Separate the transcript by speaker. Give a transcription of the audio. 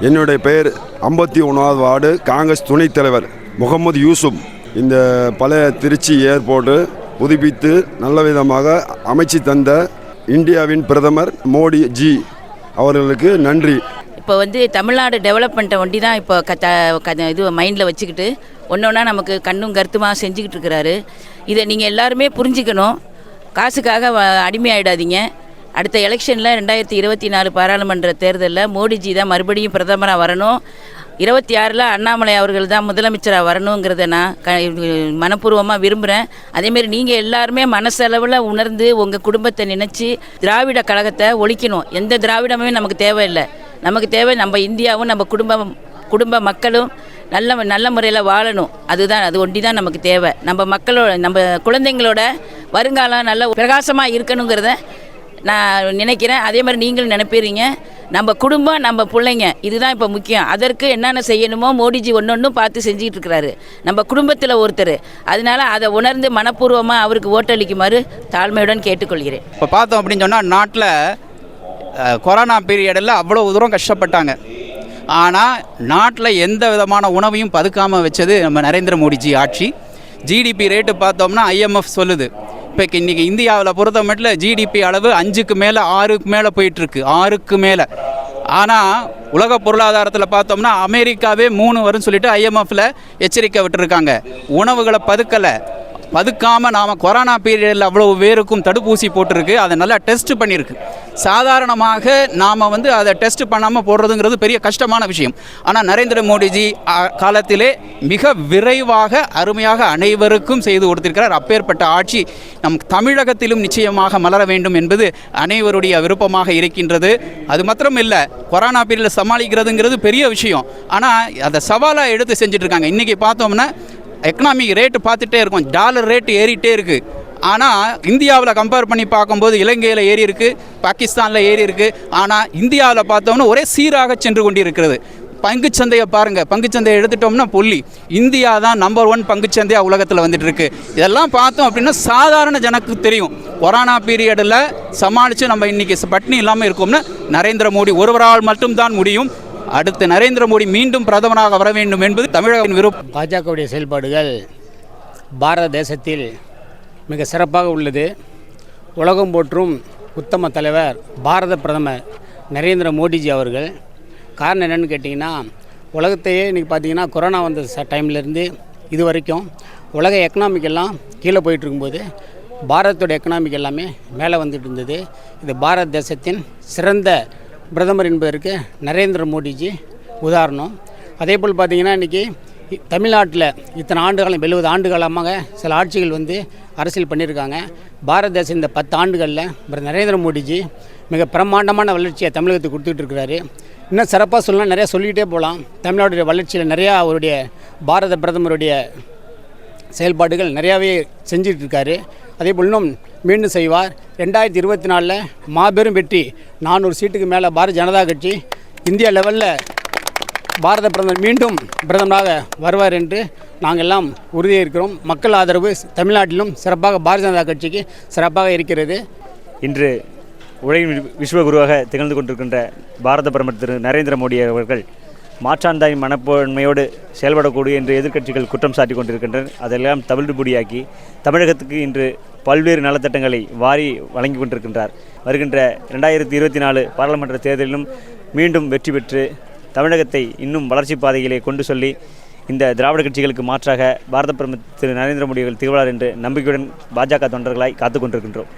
Speaker 1: என்னுடைய பெயர் ஐம்பத்தி ஒன்றாவது வார்டு காங்கிரஸ் துணைத் தலைவர் முகமது யூசுப். இந்த பழைய திருச்சி ஏர்போர்ட்டு புதுப்பித்து நல்ல விதமாக அமைச்சு தந்த இந்தியாவின் பிரதமர் மோடி ஜி. அவர்களுக்கு நன்றி.
Speaker 2: இப்போ வந்து தமிழ்நாடு டெவலப்மெண்ட்டை ஒண்டி தான் இப்போ க இது மைண்டில் வச்சுக்கிட்டு ஒன்று ஒன்றா நமக்கு கண்ணும் கருத்துமாக செஞ்சுக்கிட்டு இருக்கிறாரு. இதை நீங்கள் எல்லாருமே புரிஞ்சுக்கணும். காசுக்காக வ- அடிமையாயிடாதீங்க. அடுத்த எலெக்ஷனில் ரெண்டாயிரத்தி இருபத்தி நாலு பாராளுமன்ற தேர்தலில் மோடிஜி தான் மறுபடியும் பிரதமராக வரணும். இருபத்தி ஆறில் அண்ணாமலை அவர்கள் தான் முதலமைச்சராக வரணுங்கிறத நான் க மனப்பூர்வமாக விரும்புகிறேன் அதேமாரி நீங்கள் எல்லாருமே மனசளவில் உணர்ந்து உங்கள் குடும்பத்தை நினச்சி திராவிட கழகத்தை ஒழிக்கணும். எந்த திராவிடமே நமக்கு தேவையில்லை. நமக்கு தேவை நம்ம இந்தியாவும் நம்ம குடும்பம் குடும்ப மக்களும் நல்ல நல்ல முறையில் வாழணும். அதுதான் அது ஒண்டி தான் நமக்கு தேவை. நம்ம மக்களோட நம்ம குழந்தைங்களோட வருங்காலம் நல்ல பிரகாசமாக இருக்கணுங்கிறத நான் நினைக்கிறேன் அதே மாதிரி நீங்களும் நினைப்பீங்க நம்ம குடும்பம் நம்ம பிள்ளைங்க இதுதான் இப்போ முக்கியம். அதற்கு என்னென்ன செய்யணுமோ மோடிஜி ஒன்று ஒன்றும் பார்த்து செஞ்சுக்கிட்டு இருக்கிறாரு நம்ம குடும்பத்தில் ஒருத்தர். அதனால அதை உணர்ந்து மனப்பூர்வமாக அவருக்கு ஓட்டளிக்குமாறு தாழ்மையுடன் கேட்டுக்கொள்கிறேன்.
Speaker 3: இப்போ பார்த்தோம் அப்படின்னு சொன்னால் நாட்டில் கொரோனா பீரியடில் அவ்வளோ தூரம் கஷ்டப்பட்டாங்க. ஆனால் நாட்டில் எந்த விதமான உணவையும் பதுக்காமல் வச்சது நம்ம நரேந்திர மோடிஜி ஆட்சி. ஜிடிபி ரேட்டு பார்த்தோம்னா ஐஎம்எஃப் சொல்லுது. இப்போ இன்றைக்கி இந்தியாவில் பொறுத்த மட்டும் ஜிடிபி அளவு அஞ்சுக்கு மேலே ஆறுக்கு மேலே போயிட்டுருக்கு. ஆறுக்கு மேலே. ஆனால் உலக பொருளாதாரத்தில் பார்த்தோம்னா அமெரிக்காவே மூணு வரும்னு சொல்லிட்டு ஐஎம்எஃப்ல எச்சரிக்கை விட்டுருக்காங்க. உணவுகளை பதுக்கலை. பதுக்காமல் நாம் கொரோனா பீரியடில் அவ்வளோ பேருக்கும் தடுப்பூசி போட்டிருக்கு. அதை நல்லா டெஸ்ட் பண்ணியிருக்கு. சாதாரணமாக நாம் வந்து அதை டெஸ்ட் பண்ணாமல் போடுறதுங்கிறது பெரிய கஷ்டமான விஷயம். ஆனால் நரேந்திர மோடிஜி காலத்திலே மிக விரைவாக அருமையாக அனைவருக்கும் செய்து கொடுத்திருக்கிறார். அப்பேற்பட்ட ஆட்சி நம் தமிழகத்திலும் நிச்சயமாக மலர வேண்டும் என்பது அனைவருடைய விருப்பமாக இருக்கின்றது. அது மாத்திரம் இல்லை கொரோனா பீரியடில் சமாளிக்கிறதுங்கிறது பெரிய விஷயம். ஆனால் அதை சவாலாக எடுத்து செஞ்சிட்ருக்காங்க. இன்றைக்கி பார்த்தோம்னா எக்கனாமிக் ரேட்டு பார்த்துட்டே இருக்கும். டாலர் ரேட்டு ஏறிட்டே இருக்குது ஆனால் இந்தியாவில் கம்பேர் பண்ணி பார்க்கும்போது இலங்கையில் ஏறி இருக்குது பாகிஸ்தானில் ஏறி இருக்குது ஆனால் இந்தியாவில் பார்த்தோம்னா ஒரே சீராக சென்று கொண்டிருக்கிறது. பங்குச்சந்தையை பாருங்கள் பங்குச்சந்தையை எடுத்துட்டோம்னா புள்ளி. இந்தியா தான் நம்பர் ஒன் பங்குச்சந்தையாக உலகத்தில் வந்துட்டு இருக்கு. இதெல்லாம் பார்த்தோம் அப்படின்னா சாதாரண ஜனக்கு தெரியும். கொரோனா பீரியடில் சமாளித்து நம்ம இன்றைக்கி பட்னி இல்லாமல் இருக்கோம்னா நரேந்திர மோடி ஒருவரால் மட்டும்தான் முடியும். அடுத்து நரேந்திர மோடி மீண்டும் பிரதமராக வர வேண்டும் என்பது தமிழகம் விருப்பம்.
Speaker 4: பாஜகவுடைய செயல்பாடுகள் பாரத தேசத்தில் மிக சிறப்பாக உள்ளது. உலகம் போற்றும் உத்தம தலைவர் பாரத பிரதமர் நரேந்திர மோடிஜி அவர்கள். காரணம் என்னென்னு கேட்டிங்கன்னா உலகத்தையே இன்றைக்கி பார்த்தீங்கன்னா கொரோனா வந்த ச டைம்லேருந்து இது வரைக்கும் உலக எக்கனாமிக் எல்லாம் கீழே போயிட்டுருக்கும்போது பாரதத்தோட எக்கனாமிக் எல்லாமே மேலே வந்துட்டு இருந்தது. இது பாரத தேசத்தின் சிறந்த பிரதமர் என்பதற்கு நரேந்திர மோடிஜி உதாரணம். அதே போல் பார்த்தீங்கன்னா இன்றைக்கி தமிழ்நாட்டில் இத்தனை ஆண்டுகாலம் எழுபது ஆண்டு காலமாக சில ஆட்சிகள் வந்து அரசியல் பண்ணியிருக்காங்க. பாரத தேசம் இந்த பத்து ஆண்டுகளில் பிரதமர் நரேந்திர மோடிஜி மிக பிரம்மாண்டமான வளர்ச்சியை தமிழகத்துக்கு கொடுத்துட்டு இருக்கிறாரு. இன்னும் சிறப்பாக சொல்லலாம் நிறையா சொல்லிக்கிட்டே போகலாம். தமிழ்நாடுடைய வளர்ச்சியில் நிறையா அவருடைய பாரத பிரதமருடைய செயல்பாடுகள் நிறையாவே செஞ்சுட்டு இருக்காரு அதே போல் இன்னும் மீண்டும் செய்வார். ரெண்டாயிரத்தி இருபத்தி நாலில் மாபெரும் வெற்றி. நானூறு சீட்டுக்கு மேலே பாரதிய ஜனதா கட்சி இந்தியா லெவலில் பாரத பிரதமர் மீண்டும் பிரதமராக வருவார் என்று நாங்கள் எல்லாம் உறுதியாக இருக்கிறோம். மக்கள் ஆதரவு தமிழ்நாட்டிலும் சிறப்பாக பாரதிய ஜனதா கட்சிக்கு சிறப்பாக இருக்கிறது.
Speaker 5: இன்று உலகின் விஸ்வகுருவாக திகழ்ந்து கொண்டிருக்கின்ற பாரத பிரதமர் திரு நரேந்திர மோடி அவர்கள் மாற்றாந்தாய் மனப்பான்மையோடு செயல்படக்கூடிய என்று எதிர்க்கட்சிகள் குற்றம் சாட்டி கொண்டிருக்கின்றனர். அதெல்லாம் தவிடுபொடியாக்கி தமிழகத்துக்கு இன்று பல்வேறு நலத்திட்டங்களை வாரி வழங்கி கொண்டிருக்கின்றார். வருகின்ற ரெண்டாயிரத்தி இருபத்தி நாலு பாராளுமன்ற தேர்தலிலும் மீண்டும் வெற்றி பெற்று தமிழகத்தை இன்னும் வளர்ச்சி பாதையிலே கொண்டு சொல்லி இந்த திராவிட கட்சிகளுக்கு மாற்றாக பாரத பிரதமர் திரு நரேந்திர மோடி அவர்கள் திகழ்வார் என்று நம்பிக்கையுடன் பாஜக தொண்டர்களாய் காத்துக் கொண்டிருக்கின்றோம்.